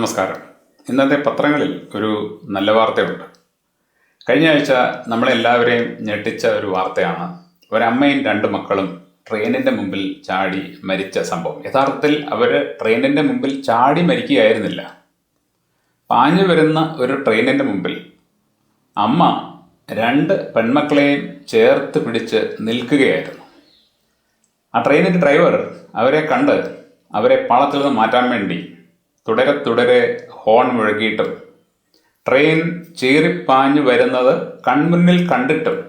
നമസ്കാരം. ഇന്നത്തെ പത്രങ്ങളിൽ ഒരു നല്ല വാർത്തയുണ്ട്. കഴിഞ്ഞ ആഴ്ച നമ്മളെല്ലാവരെയും ഞെട്ടിച്ച ഒരു വാർത്തയാണ്. ഒരമ്മയും രണ്ട് മക്കളും ട്രെയിനിന്റെ മുമ്പിൽ ചാടി മരിച്ച സംഭവം. യഥാർത്ഥത്തിൽ അവർ ട്രെയിനിന്റെ മുമ്പിൽ ചാടി മരിക്കുകയായിരുന്നില്ല. പാഞ്ഞു വരുന്ന ഒരു ട്രെയിനിന്റെ മുമ്പിൽ അമ്മ രണ്ട് പെൺമക്കളെയും ചേർത്ത് പിടിച്ച് നിൽക്കുകയായിരുന്നു. ആ ട്രെയിനിന്റെ ഡ്രൈവർ അവരെ കണ്ട് അവരെ പാളത്തിൽ നിന്ന് മാറ്റാൻ വേണ്ടി തുടരെ തുടരെ ഹോൺ മുഴകിയിട്ടും. ട്രെയിൻ ചീറിപ്പാഞ്ഞു വരുന്നത് കൺമുന്നിൽ കണ്ടിട്ടും.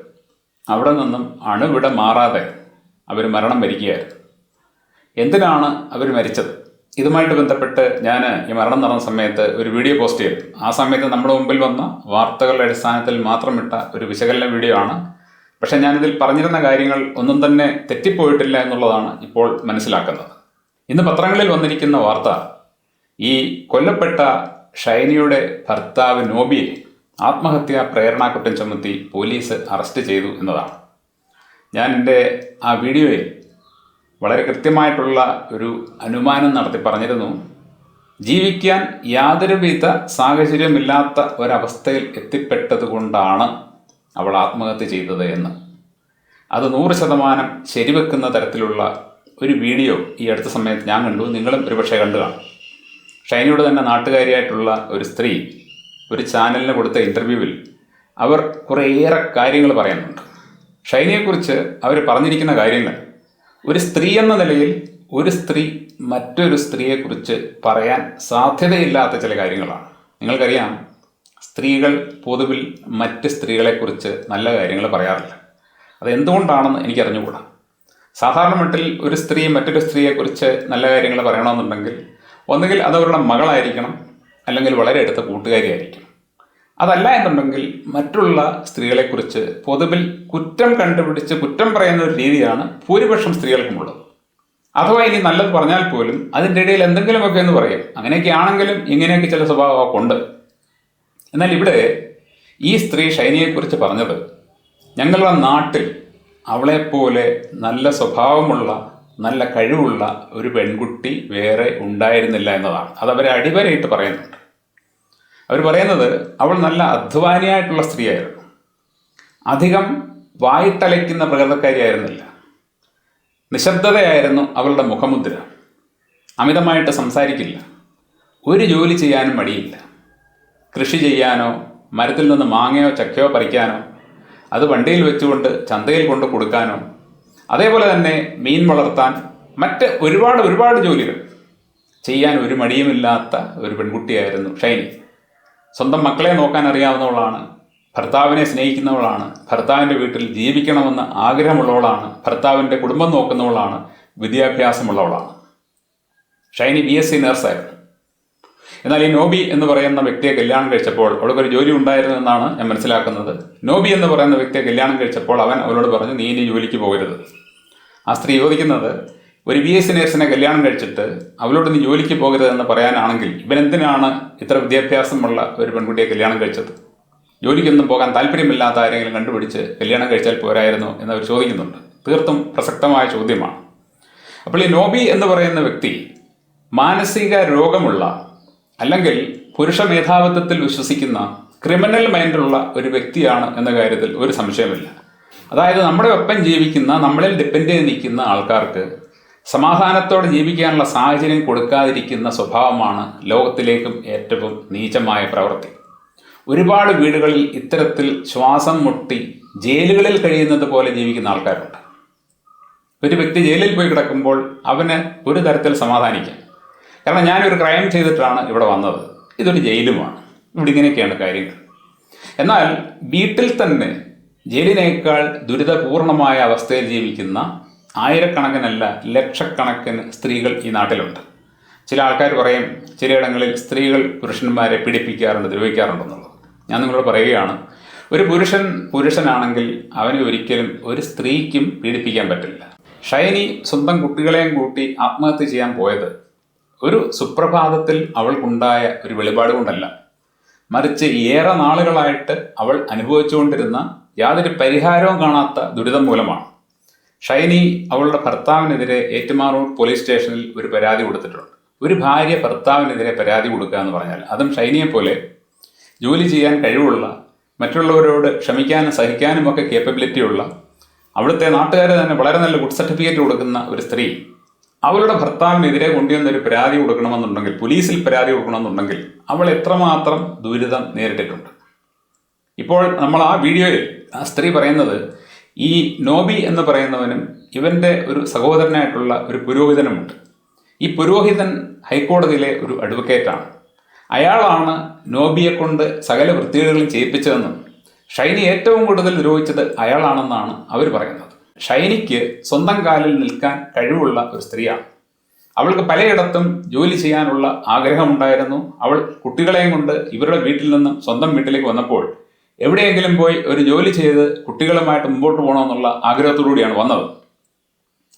അവിടെ നിന്നും അണുവിട മാറാതെ അവർ മരണം വരികയായിരുന്നു. എന്തിനാണ് അവർ മരിച്ചത്? ഇതുമായിട്ട് ബന്ധപ്പെട്ട് ഞാൻ ഈ മരണം നടന്ന സമയത്ത് ഒരു വീഡിയോ പോസ്റ്റ് ചെയ്തു. ആ സമയത്ത് നമ്മുടെ മുമ്പിൽ വന്ന വാർത്തകളുടെ അടിസ്ഥാനത്തിൽ മാത്രം ഇട്ട ഒരു വിശകലന വീഡിയോ ആണ്. പക്ഷെ ഞാനിതിൽ പറഞ്ഞിരുന്ന കാര്യങ്ങൾ ഒന്നും തന്നെ തെറ്റിപ്പോയിട്ടില്ല എന്നുള്ളതാണ് ഇപ്പോൾ മനസ്സിലാക്കുന്നത്. ഇന്ന് പത്രങ്ങളിൽ വന്നിരിക്കുന്ന വാർത്ത ഈ കൊല്ലപ്പെട്ട ഷൈനിയുടെ ഭർത്താവ് നോബിയെ ആത്മഹത്യാ പ്രേരണാക്കുറ്റം ചുമത്തി പോലീസ് അറസ്റ്റ് ചെയ്തു എന്നതാണ്. ഞാൻ എന്റെ ആ വീഡിയോയിൽ വളരെ കൃത്യമായിട്ടുള്ള ഒരു അനുമാനം നടത്തി പറഞ്ഞിരുന്നു. ജീവിക്കാൻ യാതൊരുവിധ സാഹചര്യമില്ലാത്ത ഒരവസ്ഥയിൽ എത്തിപ്പെട്ടത് കൊണ്ടാണ് അവൾ ആത്മഹത്യ ചെയ്തത് എന്ന്. അത് നൂറ് ശതമാനം ശരിവെക്കുന്ന തരത്തിലുള്ള ഒരു വീഡിയോ ഈ അടുത്ത സമയത്ത് ഞാൻ കണ്ടു. നിങ്ങളും ഒരുപക്ഷെ കണ്ടു കാണും. ഷൈനിയുടെ തന്നെ നാട്ടുകാരിയായിട്ടുള്ള ഒരു സ്ത്രീ ഒരു ചാനലിന് കൊടുത്ത ഇന്റർവ്യൂവിൽ അവർ കുറേയേറെ കാര്യങ്ങൾ പറയുന്നുണ്ട് ഷൈനിയെക്കുറിച്ച് അവർ പറഞ്ഞിരിക്കുന്ന കാര്യങ്ങൾ ഒരു സ്ത്രീ എന്ന നിലയിൽ ഒരു സ്ത്രീ മറ്റൊരു സ്ത്രീയെക്കുറിച്ച് പറയാൻ സാധ്യതയില്ലാത്ത ചില കാര്യങ്ങളാണ്. നിങ്ങൾക്കറിയാം സ്ത്രീകൾ പൊതുവിൽ മറ്റ് സ്ത്രീകളെക്കുറിച്ച് നല്ല കാര്യങ്ങൾ പറയാറില്ല. അത് എന്തുകൊണ്ടാണെന്ന് എനിക്കറിഞ്ഞുകൂടാ. സാധാരണ മട്ടിൽ ഒരു സ്ത്രീ മറ്റൊരു സ്ത്രീയെക്കുറിച്ച് നല്ല കാര്യങ്ങൾ പറയണമെന്നുണ്ടെങ്കിൽ ഒന്നുകിൽ അത് അവരുടെ മകളായിരിക്കണം അല്ലെങ്കിൽ വളരെ അടുത്ത കൂട്ടുകാരിയായിരിക്കണം. അതല്ല എന്നുണ്ടെങ്കിൽ മറ്റുള്ള സ്ത്രീകളെക്കുറിച്ച് പൊതുവിൽ കുറ്റം കണ്ടുപിടിച്ച് കുറ്റം പറയുന്ന ഒരു രീതിയാണ് ഭൂരിപക്ഷം സ്ത്രീകൾക്കുമുള്ളത്. അഥവാ ഇനി നല്ലത് പറഞ്ഞാൽ പോലും അതിന്റെ ഇടയിൽ എന്തെങ്കിലുമൊക്കെ എന്ന് പറയും. അങ്ങനെയൊക്കെ ആണെങ്കിലും ഇങ്ങനെയൊക്കെ ചില സ്വഭാവമൊക്കെ ഉണ്ട്. എന്നാൽ ഇവിടെ ഈ സ്ത്രീ ഷൈനിയെക്കുറിച്ച് പറഞ്ഞത് ഞങ്ങളുടെ നാട്ടിൽ അവളെപ്പോലെ നല്ല സ്വഭാവമുള്ള നല്ല കഴിവുള്ള ഒരു പെൺകുട്ടി വേറെ ഉണ്ടായിരുന്നില്ല എന്നതാണ്. അത് അവരെ അടിവരയിട്ട് പറയുന്നുണ്ട്. അവർ പറയുന്നത് അവൾ നല്ല അധ്വാനിയായിട്ടുള്ള സ്ത്രീയായിരുന്നു. അധികം വായിട്ടലയ്ക്കുന്ന പ്രകൃതക്കാരിയായിരുന്നില്ല. നിശബ്ദതയായിരുന്നു അവളുടെ മുഖമുദ്ര. അമിതമായിട്ട് സംസാരിക്കില്ല. ഒരു ജോലി ചെയ്യാനും മടിയില്ല. കൃഷി ചെയ്യാനോ മരത്തിൽ നിന്ന് മാങ്ങയോ ചക്കയോ പറിക്കാനോ അത് വണ്ടിയിൽ വെച്ചുകൊണ്ട് ചന്തയിൽ കൊണ്ട് കൊടുക്കാനോ അതേപോലെ തന്നെ മീൻ വളർത്താൻ മറ്റ് ഒരുപാട് ഒരുപാട് ജോലികൾ. ചെയ്യാൻ ഒരു മടിയുമില്ലാത്ത ഒരു പെൺകുട്ടിയായിരുന്നു ഷൈനി. സ്വന്തം മക്കളെ നോക്കാൻ അറിയാവുന്നവളാണ് ഭർത്താവിനെ സ്നേഹിക്കുന്നവളാണ് ഭർത്താവിന്റെ വീട്ടിൽ ജീവിക്കണമെന്ന് ആഗ്രഹമുള്ളവളാണ് ഭർത്താവിന്റെ കുടുംബം നോക്കുന്നവളാണ് വിദ്യാഭ്യാസമുള്ളവളാണ്. ഷൈനി ബി എസ് സി നേഴ്സായിരുന്നു. എന്നാൽ ഈ നോബി എന്ന് പറയുന്ന വ്യക്തിയെ കല്യാണം കഴിച്ചപ്പോൾ അവൾക്കൊരു ജോലി ഉണ്ടായിരുന്നു എന്നാണ് ഞാൻ മനസ്സിലാക്കുന്നത്. നോബി എന്ന് പറയുന്ന വ്യക്തിയെ കല്യാണം കഴിച്ചപ്പോൾ അവൻ അവരോട് പറഞ്ഞു നീ ഇനി ജോലിക്ക് പോകരുത്. ആ സ്ത്രീ ചോദിക്കുന്നത് ഒരു വി എസ് നേഴ്സിനെ കല്യാണം കഴിച്ചിട്ട് അവളോട് നീ ജോലിക്ക് പോകരുതെന്ന് പറയാനാണെങ്കിൽ ഇവൻ എന്തിനാണ് ഇത്ര വിദ്യാഭ്യാസമുള്ള ഒരു പെൺകുട്ടിയെ കല്യാണം കഴിച്ചത്? ജോലിക്കൊന്നും പോകാൻ താല്പര്യമില്ലാത്ത ആരെങ്കിലും കണ്ടുപിടിച്ച് കല്യാണം കഴിച്ചാൽ പോരായിരുന്നു എന്നവർ ചോദിക്കുന്നുണ്ട്. തീർത്തും പ്രസക്തമായ ചോദ്യമാണ്. അപ്പോൾ ഈ നോബി എന്ന് പറയുന്ന വ്യക്തി മാനസിക രോഗമുള്ള അല്ലെങ്കിൽ പുരുഷ മേധാവിത്വത്തിൽ വിശ്വസിക്കുന്ന ക്രിമിനൽ മൈൻഡുള്ള ഒരു വ്യക്തിയാണ് എന്ന കാര്യത്തിൽ ഒരു സംശയമില്ല. അതായത് നമ്മുടെ ഒപ്പം ജീവിക്കുന്ന നമ്മളിൽ ഡിപ്പെൻഡ് ചെയ്ത് നിൽക്കുന്ന ആൾക്കാർക്ക് സമാധാനത്തോടെ ജീവിക്കാനുള്ള സാഹചര്യം കൊടുക്കാതിരിക്കുന്ന സ്വഭാവമാണ് ലോകത്തിലേക്കും ഏറ്റവും നീചമായ പ്രവൃത്തി. ഒരുപാട് വീടുകളിൽ ഇത്തരത്തിൽ ശ്വാസം മുട്ടി ജയിലുകളിൽ കഴിയുന്നത് പോലെ ജീവിക്കുന്ന ആൾക്കാരുണ്ട്. ഒരു വ്യക്തി ജയിലിൽ പോയി കിടക്കുമ്പോൾ അവന് ഒരു തരത്തിൽ സമാധാനിക്കാം. കാരണം ഞാനൊരു ക്രൈം ചെയ്തിട്ടാണ് ഇവിടെ വന്നത്. ഇതൊരു ജയിലുമാണ്. ഇവിടെ ഇങ്ങനെയൊക്കെയാണ് കാര്യങ്ങൾ. എന്നാൽ വീട്ടിൽ തന്നെ ജയിലിനേക്കാൾ ദുരിതപൂർണമായ അവസ്ഥയിൽ ജീവിക്കുന്ന ആയിരക്കണക്കിനല്ല ലക്ഷക്കണക്കിന് സ്ത്രീകൾ ഈ നാട്ടിലുണ്ട്. ചില ആൾക്കാർ പറയും ചിലയിടങ്ങളിൽ സ്ത്രീകൾ പുരുഷന്മാരെ പീഡിപ്പിക്കാറുണ്ട് ദ്രോഹിക്കാറുണ്ടെന്നുള്ളത് ഞാൻ നിങ്ങളോട് പറയുകയാണ് ഒരു പുരുഷൻ പുരുഷനാണെങ്കിൽ അവന് ഒരിക്കലും ഒരു സ്ത്രീക്കും പീഡിപ്പിക്കാൻ പറ്റില്ല. ഷൈനി സ്വന്തം കുട്ടികളെയും കൂട്ടി ആത്മഹത്യ ചെയ്യാൻ പോയത് ഒരു സുപ്രഭാതത്തിൽ അവൾക്കുണ്ടായ ഒരു വെളിപാട് കൊണ്ടല്ല. മറിച്ച് ഏറെ നാളുകളായിട്ട് അവൾ അനുഭവിച്ചുകൊണ്ടിരുന്ന യാതൊരു പരിഹാരവും കാണാത്ത ദുരിതം മൂലമാണ്. ഷൈനി അവളുടെ ഭർത്താവിനെതിരെ ഏറ്റുമാറൂർ പോലീസ് സ്റ്റേഷനിൽ ഒരു പരാതി കൊടുത്തിട്ടുണ്ട്. ഒരു ഭാര്യ ഭർത്താവിനെതിരെ പരാതി കൊടുക്കുക എന്ന് പറഞ്ഞാൽ അതും ഷൈനിയെ പോലെ ജോലി ചെയ്യാൻ കഴിവുള്ള മറ്റുള്ളവരോട് ക്ഷമിക്കാനും സഹിക്കാനും ഒക്കെ കേപ്പബിലിറ്റി ഉള്ള അവിടുത്തെ നാട്ടുകാരെ തന്നെ വളരെ നല്ല ഗുഡ് സർട്ടിഫിക്കറ്റ് കൊടുക്കുന്ന ഒരു സ്ത്രീ അവളുടെ ഭർത്താവിനെതിരെ കൊണ്ടുവന്ന ഒരു പരാതി കൊടുക്കണമെന്നുണ്ടെങ്കിൽ പോലീസിൽ പരാതി കൊടുക്കണമെന്നുണ്ടെങ്കിൽ അവൾ എത്രമാത്രം ദുരിതം നേരിട്ടിട്ടുണ്ട്. ഇപ്പോൾ നമ്മൾ ആ വീഡിയോയിൽ ആ സ്ത്രീ പറയുന്നത് ഈ നോബി എന്ന് പറയുന്നവനും ഇവന്റെ ഒരു സഹോദരനായിട്ടുള്ള ഒരു പുരോഹിതനുമുണ്ട്. ഈ പുരോഹിതൻ ഹൈക്കോടതിയിലെ ഒരു അഡ്വക്കേറ്റാണ്. അയാളാണ് നോബിയെ കൊണ്ട് സകല വൃത്തികേടുകളും ചെയ്യിപ്പിച്ചതെന്നും ഷൈനി ഏറ്റവും കൂടുതൽ ദ്രോഹിച്ചത് അയാളാണെന്നാണ് അവർ പറയുന്നത്. ഷൈനിക്ക് സ്വന്തം കാലിൽ നിൽക്കാൻ കഴിവുള്ള ഒരു സ്ത്രീയാണ്. അവൾക്ക് പലയിടത്തും ജോലി ചെയ്യാനുള്ള ആഗ്രഹമുണ്ടായിരുന്നു. അവൾ കുട്ടികളെയും കൊണ്ട് ഇവരുടെ വീട്ടിൽ നിന്നും സ്വന്തം വീട്ടിലേക്ക് വന്നപ്പോൾ എവിടെയെങ്കിലും പോയി ഒരു ജോലി ചെയ്ത് കുട്ടികളുമായിട്ട് മുമ്പോട്ട് പോകണമെന്നുള്ള ആഗ്രഹത്തോടുകൂടിയാണ് വന്നത്.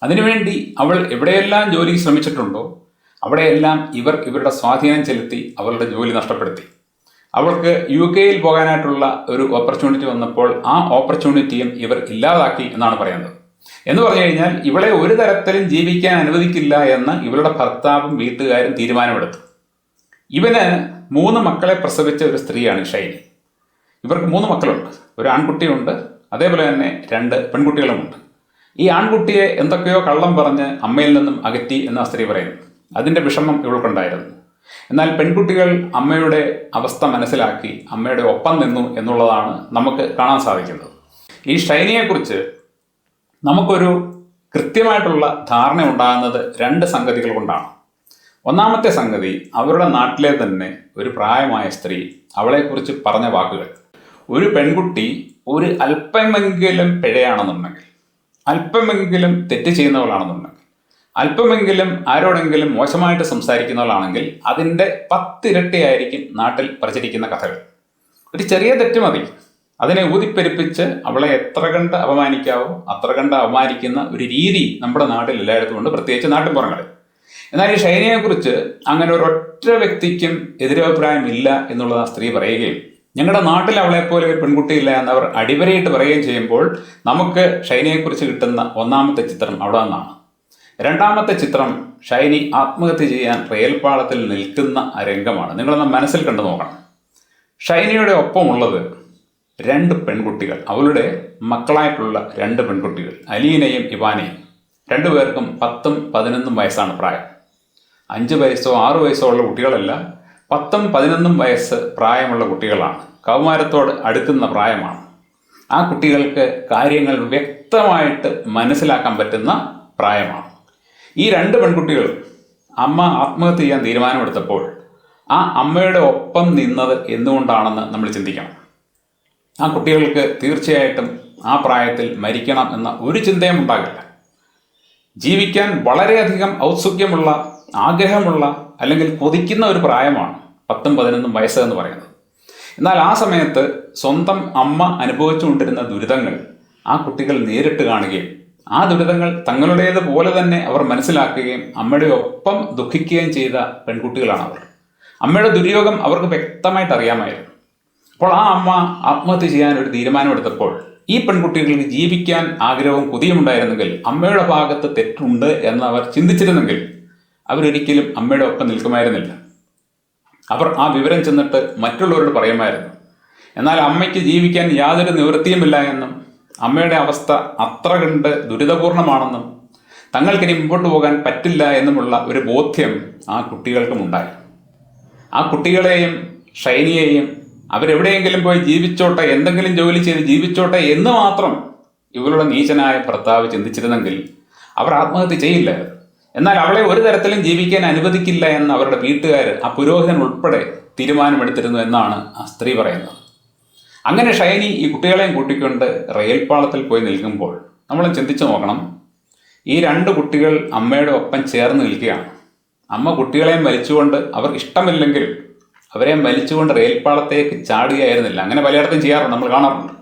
അതിനുവേണ്ടി അവൾ എവിടെയെല്ലാം ജോലി ശ്രമിച്ചിട്ടുണ്ടോ അവിടെയെല്ലാം ഇവർ ഇവരുടെ സ്വാധീനം ചെലുത്തി അവളുടെ ജോലി നഷ്ടപ്പെടുത്തി. അവൾക്ക് യു കെയിൽ പോകാനായിട്ടുള്ള ഒരു ഓപ്പർച്യൂണിറ്റി വന്നപ്പോൾ ആ ഓപ്പർച്യൂണിറ്റിയും ഇവർ ഇല്ലാതാക്കി എന്നാണ് പറയുന്നത്. എന്ന് പറഞ്ഞു കഴിഞ്ഞാൽ ഇവളെ ഒരു തരത്തിലും ജീവിക്കാൻ അനുവദിക്കില്ല എന്ന് ഇവളുടെ ഭർത്താവും വീട്ടുകാരും തീരുമാനമെടുത്തു. ഇവന് മൂന്ന് മക്കളെ പ്രസവിച്ച ഒരു സ്ത്രീയാണ് ഷൈനി. ഇവർക്ക് മൂന്ന് മക്കളുണ്ട്. ഒരു ആൺകുട്ടിയുണ്ട് അതേപോലെ തന്നെ രണ്ട് പെൺകുട്ടികളുമുണ്ട്. ഈ ആൺകുട്ടിയെ എന്തൊക്കെയോ കള്ളം പറഞ്ഞ് അമ്മയിൽ നിന്നും അകറ്റി എന്ന് ആ സ്ത്രീ പറയുന്നു അതിന്റെ വിഷമം ഇവൾക്കുണ്ടായിരുന്നു. എന്നാൽ പെൺകുട്ടികൾ അമ്മയുടെ അവസ്ഥ മനസ്സിലാക്കി അമ്മയുടെ ഒപ്പം നിന്നു എന്നുള്ളതാണ് നമുക്ക് കാണാൻ സാധിക്കുന്നത്. ഈ ഷൈനിയെക്കുറിച്ച് നമുക്കൊരു കൃത്യമായിട്ടുള്ള ധാരണ ഉണ്ടാകുന്നത് രണ്ട് സംഗതികൾ കൊണ്ടാണ്. ഒന്നാമത്തെ സംഗതി അവരുടെ നാട്ടിലെ തന്നെ ഒരു പ്രായമായ സ്ത്രീ അവളെക്കുറിച്ച് പറഞ്ഞ വാക്കുകൾ. ഒരു പെൺകുട്ടി ഒരു അല്പമെങ്കിലും പിഴയാണെന്നുണ്ടെങ്കിൽ അല്പമെങ്കിലും തെറ്റ് ചെയ്യുന്നവളാണെന്നുണ്ടെങ്കിൽ അല്പമെങ്കിലും ആരോടെങ്കിലും മോശമായിട്ട് സംസാരിക്കുന്നവളാണെങ്കിൽ അതിന്റെ പത്തിരട്ടിയായിരിക്കും നാട്ടിൽ പ്രചരിക്കുന്ന കഥകൾ. ഒരു ചെറിയ തെറ്റ് മതി. അതിനെ ഊതിപ്പെരുപ്പിച്ച് അവളെ എത്ര കണ്ട് അപമാനിക്കാവോ അത്ര കണ്ട് അപമാനിക്കുന്ന ഒരു രീതി നമ്മുടെ നാട്ടിൽ എല്ലായിടത്തും ഉണ്ട് പ്രത്യേകിച്ച് നാട്ടിൻപുറങ്ങളിൽ എന്നാൽ ഈ ഷൈനിയെക്കുറിച്ച് അങ്ങനെ ഒരൊറ്റ വ്യക്തിക്കും എതിരഭിപ്രായം ഇല്ല എന്നുള്ളത് ആ സ്ത്രീ പറയുകയും ഞങ്ങളുടെ നാട്ടിൽ അവളെ പോലെ ഒരു പെൺകുട്ടിയില്ല അവർ അടിവരയിട്ട് പറയുകയും ചെയ്യുമ്പോൾ നമുക്ക് ഷൈനിയെക്കുറിച്ച് കിട്ടുന്ന ഒന്നാമത്തെ ചിത്രം അവിടെ നിന്നാണ്. രണ്ടാമത്തെ ചിത്രം ഷൈനി ആത്മഹത്യ ചെയ്യാൻ റെയിൽപാളത്തിൽ നിൽക്കുന്ന രംഗമാണ്. നിങ്ങളൊന്ന് മനസ്സിൽ കണ്ടു നോക്കണം. ഷൈനിയുടെ ഒപ്പമുള്ളത് രണ്ട് പെൺകുട്ടികൾ. അവളുടെ മക്കളായിട്ടുള്ള രണ്ട് പെൺകുട്ടികൾ. അലീനയും ഇവാനയും. രണ്ടുപേർക്കും പത്തും പതിനൊന്നും വയസ്സാണ് പ്രായം. അഞ്ച് വയസ്സോ ആറു വയസ്സോ ഉള്ള കുട്ടികളല്ല. പത്തും പതിനൊന്നും വയസ്സ് പ്രായമുള്ള കുട്ടികളാണ്. കൗമാരത്തോട് അടുക്കുന്ന പ്രായമാണ്. ആ കുട്ടികൾക്ക് കാര്യങ്ങൾ വ്യക്തമായിട്ട് മനസ്സിലാക്കാൻ പറ്റുന്ന പ്രായമാണ്. ഈ രണ്ട് പെൺകുട്ടികൾ അമ്മ ആത്മഹത്യ ചെയ്യാൻ തീരുമാനമെടുത്തപ്പോൾ ആ അമ്മയുടെ ഒപ്പം നിന്നത് എന്തുകൊണ്ടാണെന്ന് നമ്മൾ ചിന്തിക്കണം. ആ കുട്ടികൾക്ക് തീർച്ചയായിട്ടും ആ പ്രായത്തിൽ മരിക്കണം എന്ന ഒരു ചിന്തയും ഉണ്ടാകില്ല. ജീവിക്കാൻ വളരെയധികം ഔത്സുക്യമുള്ള ആഗ്രഹമുള്ള അല്ലെങ്കിൽ കൊതിക്കുന്ന ഒരു പ്രായമാണ്. പത്തും പതിനൊന്നും വയസ്സ് എന്ന് പറയുന്നത്. എന്നാൽ ആ സമയത്ത് സ്വന്തം അമ്മ അനുഭവിച്ചുകൊണ്ടിരുന്ന ദുരിതങ്ങൾ ആ കുട്ടികൾ നേരിട്ട് കാണുകയും ആ ദുരിതങ്ങൾ തങ്ങളുടേതുപോലെ തന്നെ അവർ മനസ്സിലാക്കുകയും അമ്മയുടെ ഒപ്പം ദുഃഖിക്കുകയും ചെയ്ത പെൺകുട്ടികളാണ് അവർ അമ്മയുടെ ദുര്യോഗം അവർക്ക് വ്യക്തമായിട്ട് അറിയാമായിരുന്നു. അപ്പോൾ ആ അമ്മ ആത്മഹത്യ ചെയ്യാൻ ഒരു തീരുമാനമെടുത്തപ്പോൾ ഈ പെൺകുട്ടികൾക്ക് ജീവിക്കാൻ ആഗ്രഹവും കൊതിയുമുണ്ടായിരുന്നെങ്കിൽ അമ്മയുടെ ഭാഗത്ത് തെറ്റുണ്ട് എന്ന് അവർ ചിന്തിച്ചിരുന്നെങ്കിൽ അവരൊരിക്കലും അമ്മയുടെ ഒപ്പം നിൽക്കുമായിരുന്നില്ല. അവർ ആ വിവരം ചെന്നിട്ട് മറ്റുള്ളവരോട് പറയുമായിരുന്നു. എന്നാൽ അമ്മയ്ക്ക് ജീവിക്കാൻ യാതൊരു നിവൃത്തിയുമില്ല എന്നും അമ്മയുടെ അവസ്ഥ അത്ര കണ്ട് ദുരിതപൂർണമാണെന്നും തങ്ങൾക്കിനി മുമ്പോട്ട് പോകാൻ പറ്റില്ല എന്നുമുള്ള ഒരു ബോധ്യം ആ കുട്ടികൾക്കും ഉണ്ടായി. ആ കുട്ടികളെയും ഷൈനിയെയും അവരെവിടെയെങ്കിലും പോയി ജീവിച്ചോട്ടെ എന്തെങ്കിലും ജോലി ചെയ്ത് ജീവിച്ചോട്ടെ എന്ന് മാത്രം ഇവരുടെ നീചനായ ഭർത്താവ് ചിന്തിച്ചിരുന്നെങ്കിൽ അവർ ആത്മഹത്യ ചെയ്യില്ലായിരുന്നു. എന്നാൽ അവളെ ഒരു തരത്തിലും ജീവിക്കാൻ അനുവദിക്കില്ല എന്ന് അവരുടെ വീട്ടുകാർ ആ പുരോഹിതൻ ഉൾപ്പെടെ തീരുമാനമെടുത്തിരുന്നു എന്നാണ് ആ സ്ത്രീ പറയുന്നത്. അങ്ങനെ ഷൈനി ഈ കുട്ടികളെയും കൂട്ടിക്കൊണ്ട് റെയിൽപാളത്തിൽ പോയി നിൽക്കുമ്പോൾ നമ്മൾ ചിന്തിച്ചു നോക്കണം. ഈ രണ്ട് കുട്ടികൾ അമ്മയുടെ ഒപ്പം ചേർന്ന് നിൽക്കുകയാണ്. അമ്മ കുട്ടികളെയും വലിച്ചുകൊണ്ട് അവർക്ക് ഇഷ്ടമില്ലെങ്കിൽ അവരെ വലിച്ചുകൊണ്ട് റെയിൽപാളത്തേക്ക് ചാടുകയായിരുന്നില്ല. അങ്ങനെ പലയിടത്തും ചെയ്യാറുണ്ട്. നമ്മൾ കാണാറുണ്ട്.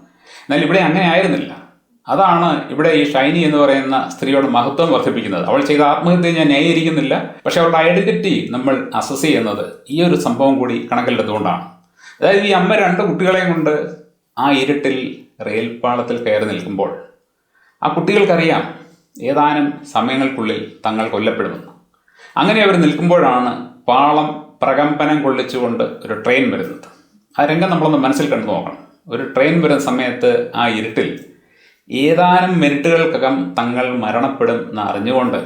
എന്നാൽ ഇവിടെ അങ്ങനെ ആയിരുന്നില്ല. അതാണ് ഇവിടെ ഈ ഷൈനി എന്ന് പറയുന്ന സ്ത്രീയുടെ മഹത്വം വർദ്ധിപ്പിക്കുന്നത്. അവൾ ചെയ്ത ആത്മഹത്യ ഞാൻ ന്യായീകരിക്കുന്നില്ല പക്ഷെ അവളുടെ ഐഡന്റിറ്റി നമ്മൾ അസസ് ചെയ്യുന്നത് ഈ ഒരു സംഭവം കൂടി കണക്കിലെടുത്തുകൊണ്ടാണ്. അതായത് ഈ അമ്മ രണ്ട് കുട്ടികളെയും കൊണ്ട് ആ ഇരുട്ടിൽ റെയിൽപാളത്തിൽ കയറി നിൽക്കുമ്പോൾ ആ കുട്ടികൾക്കറിയാം ഏതാനും സമയങ്ങൾക്കുള്ളിൽ തങ്ങൾ കൊല്ലപ്പെടുമെന്ന് അങ്ങനെ അവർ നിൽക്കുമ്പോഴാണ് പാളം പ്രകമ്പനം കൊള്ളിച്ചുകൊണ്ട് ഒരു ട്രെയിൻ വരുന്നത്. ആ രംഗം നമ്മളൊന്ന് മനസ്സിൽ കണ്ടു നോക്കണം. ഒരു ട്രെയിൻ വരുന്ന സമയത്ത് ആ ഇരുട്ടിൽ ഏതാനും മിനിറ്റുകൾക്കകം തങ്ങൾ മരണപ്പെടും എന്ന് അറിഞ്ഞുകൊണ്ട്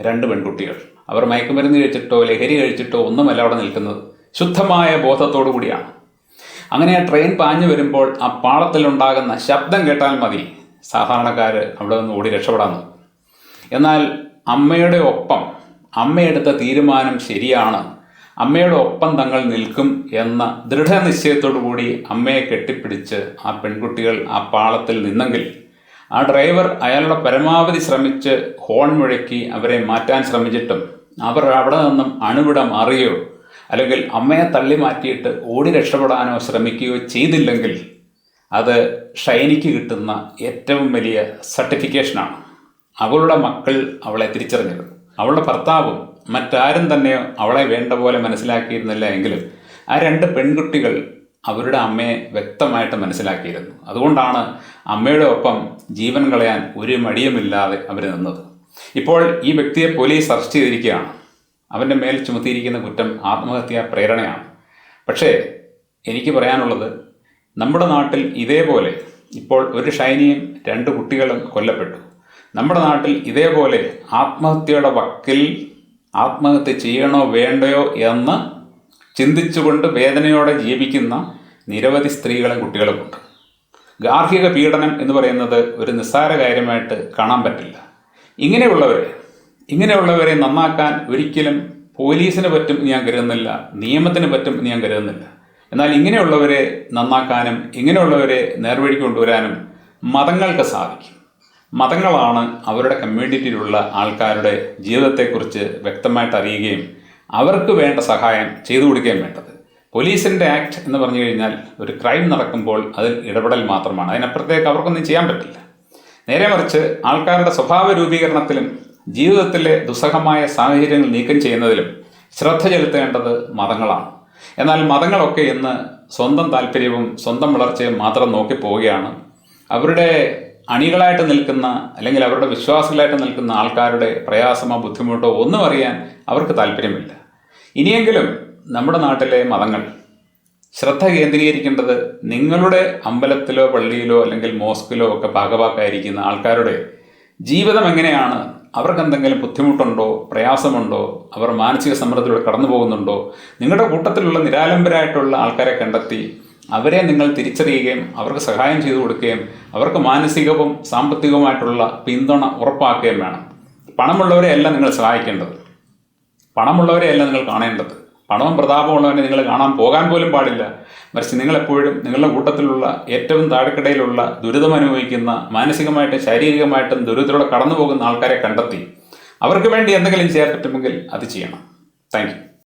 രണ്ട് പെൺകുട്ടികൾ. അവർ മയക്കുമരുന്ന് കഴിച്ചിട്ടോ ലഹരി കഴിച്ചിട്ടോ ഒന്നുമല്ല അവിടെ നിൽക്കുന്നത്. ശുദ്ധമായ ബോധത്തോടു കൂടിയാണ്. അങ്ങനെ ആ ട്രെയിൻ പാഞ്ഞു വരുമ്പോൾ ആ പാളത്തിലുണ്ടാകുന്ന ശബ്ദം കേട്ടാൽ മതി. സാധാരണക്കാർ അവിടെ നിന്ന് ഓടി രക്ഷപ്പെടാൻ എന്നാൽ അമ്മയുടെ ഒപ്പം അമ്മയെടുത്ത തീരുമാനം ശരിയാണ്. അമ്മയുടെ ഒപ്പം തങ്ങൾ നിൽക്കും എന്ന ദൃഢനിശ്ചയത്തോടു കൂടി അമ്മയെ കെട്ടിപ്പിടിച്ച് ആ പെൺകുട്ടികൾ ആ പാളത്തിൽ നിന്നെങ്കിൽ ആ ഡ്രൈവർ അയാളുടെ പരമാവധി ശ്രമിച്ച് ഹോൺ മുഴക്കി അവരെ മാറ്റാൻ ശ്രമിച്ചിട്ടും അവർ അവിടെ നിന്നും അണുവിട മാറുകയോ അല്ലെങ്കിൽ അമ്മയെ തള്ളി മാറ്റിയിട്ട് ഓടി രക്ഷപ്പെടാനോ ശ്രമിക്കുകയോ ചെയ്തില്ലെങ്കിൽ അത് ഷൈനിക്ക് കിട്ടുന്ന ഏറ്റവും വലിയ സർട്ടിഫിക്കേഷനാണ്. അവളുടെ മക്കൾ അവളെ തിരിച്ചറിഞ്ഞത്. അവളുടെ ഭർത്താവും മറ്റാരും തന്നെ അവളെ വേണ്ട പോലെ മനസ്സിലാക്കിയിരുന്നില്ല എങ്കിലും ആ രണ്ട് പെൺകുട്ടികൾ അവരുടെ അമ്മയെ വ്യക്തമായിട്ട് മനസ്സിലാക്കിയിരുന്നു. അതുകൊണ്ടാണ് അമ്മയുടെ ഒപ്പം ജീവൻ കളയാൻ ഒരു മടിയുമില്ലാതെ അവർ നിന്നത്. ഇപ്പോൾ ഈ വ്യക്തിയെ പോലീസ് അറസ്റ്റ് ചെയ്തിരിക്കുകയാണ്. അവന്റെ മേൽ ചുമത്തിയിരിക്കുന്ന കുറ്റം ആത്മഹത്യാ പ്രേരണയാണ്. പക്ഷേ എനിക്ക് പറയാനുള്ളത് നമ്മുടെ നാട്ടിൽ ഇതേപോലെ ഇപ്പോൾ ഒരു ഷൈനിയും രണ്ട് കുട്ടികളും കൊല്ലപ്പെട്ടു. നമ്മുടെ നാട്ടിൽ ഇതേപോലെ ആത്മഹത്യയുടെ വക്കിൽ ആത്മഹത്യ ചെയ്യണോ വേണ്ടയോ എന്ന് ചിന്തിച്ചുകൊണ്ട് വേദനയോടെ ജീവിക്കുന്ന നിരവധി സ്ത്രീകളും കുട്ടികളുമുണ്ട്. ഗാർഹിക പീഡനം എന്ന് പറയുന്നത് ഒരു നിസ്സാര കാര്യമായിട്ട് കാണാൻ പറ്റില്ല. ഇങ്ങനെയുള്ളവരെ ഇങ്ങനെയുള്ളവരെ നന്നാക്കാൻ ഒരിക്കലും പോലീസിന് പറ്റും എന്ന് ഞാൻ കരുതുന്നില്ല നിയമത്തിന് പറ്റും എന്ന് ഞാൻ കരുതുന്നില്ല. എന്നാൽ ഇങ്ങനെയുള്ളവരെ നന്നാക്കാനും ഇങ്ങനെയുള്ളവരെ നേർവഴിക്ക് കൊണ്ടുവരാനും മതങ്ങൾക്ക് സാധിക്കും. മതങ്ങളാണ് അവരുടെ കമ്മ്യൂണിറ്റിയിലുള്ള ആൾക്കാരുടെ ജീവിതത്തെക്കുറിച്ച് വ്യക്തമായിട്ട് അറിയുകയും അവർക്ക് വേണ്ട സഹായം ചെയ്തു കൊടുക്കുകയും വേണ്ടത്. പോലീസിന്റെ ആക്ട് എന്ന് പറഞ്ഞു കഴിഞ്ഞാൽ ഒരു ക്രൈം നടക്കുമ്പോൾ അതിൽ ഇടപെടൽ മാത്രമാണ്. അതിനപ്പുറത്തേക്ക് അവർക്കൊന്നും ചെയ്യാൻ പറ്റില്ല. നേരെ മറിച്ച് ആൾക്കാരുടെ സ്വഭാവ രൂപീകരണത്തിലും ജീവിതത്തിലെ ദുസ്സഹമായ സാഹചര്യങ്ങൾ നീക്കം ചെയ്യുന്നതിലും ശ്രദ്ധ ചെലുത്തേണ്ടത് മതങ്ങളാണ്. എന്നാൽ മതങ്ങളൊക്കെ ഇന്ന് സ്വന്തം താല്പര്യവും സ്വന്തം വളർച്ചയും മാത്രം നോക്കി പോവുകയാണ്. അവരുടെ അണികളായിട്ട് നിൽക്കുന്ന അല്ലെങ്കിൽ അവരുടെ വിശ്വാസികളായിട്ട് നിൽക്കുന്ന ആൾക്കാരുടെ പ്രയാസമോ ബുദ്ധിമുട്ടോ ഒന്നും അറിയാൻ അവർക്ക് താല്പര്യമില്ല. ഇനിയെങ്കിലും നമ്മുടെ നാട്ടിലെ മതങ്ങൾ ശ്രദ്ധ കേന്ദ്രീകരിക്കേണ്ടത് നിങ്ങളുടെ അമ്പലത്തിലോ പള്ളിയിലോ അല്ലെങ്കിൽ മോസ്കിലോ ഒക്കെ ഭാഗവാക്കായിരിക്കുന്ന ആൾക്കാരുടെ ജീവിതം എങ്ങനെയാണ്? അവർക്ക് എന്തെങ്കിലും ബുദ്ധിമുട്ടുണ്ടോ? പ്രയാസമുണ്ടോ? അവർ മാനസിക സമ്മർദ്ദത്തിലൂടെ കടന്നു പോകുന്നുണ്ടോ നിങ്ങളുടെ കൂട്ടത്തിലുള്ള നിരാലംബരായിട്ടുള്ള ആൾക്കാരെ കണ്ടെത്തി അവരെ നിങ്ങൾ തിരിച്ചറിയുകയും അവർക്ക് സഹായം ചെയ്തു കൊടുക്കുകയും അവർക്ക് മാനസികവും സാമ്പത്തികവുമായിട്ടുള്ള പിന്തുണ ഉറപ്പാക്കുകയും വേണം. പണമുള്ളവരെ പണമുള്ളവരെയല്ല നിങ്ങൾ സഹായിക്കേണ്ടത്. പണമുള്ളവരെ പണമുള്ളവരെയല്ല നിങ്ങൾ കാണേണ്ടത്. പണവും പ്രതാപമുള്ളവനെ നിങ്ങൾ കാണാൻ പോകാൻ പോലും പാടില്ല. മറിച്ച് നിങ്ങളെപ്പോഴും നിങ്ങളുടെ കൂട്ടത്തിലുള്ള ഏറ്റവും താഴെക്കിടയിലുള്ള ദുരിതമനുഭവിക്കുന്ന മാനസികമായിട്ടും ശാരീരികമായിട്ടും ദുരിതത്തിലൂടെ കടന്നു പോകുന്ന ആൾക്കാരെ കണ്ടെത്തി. അവർക്ക് വേണ്ടി എന്തെങ്കിലും ചെയ്യാൻ പറ്റുമെങ്കിൽ അത് ചെയ്യണം. താങ്ക്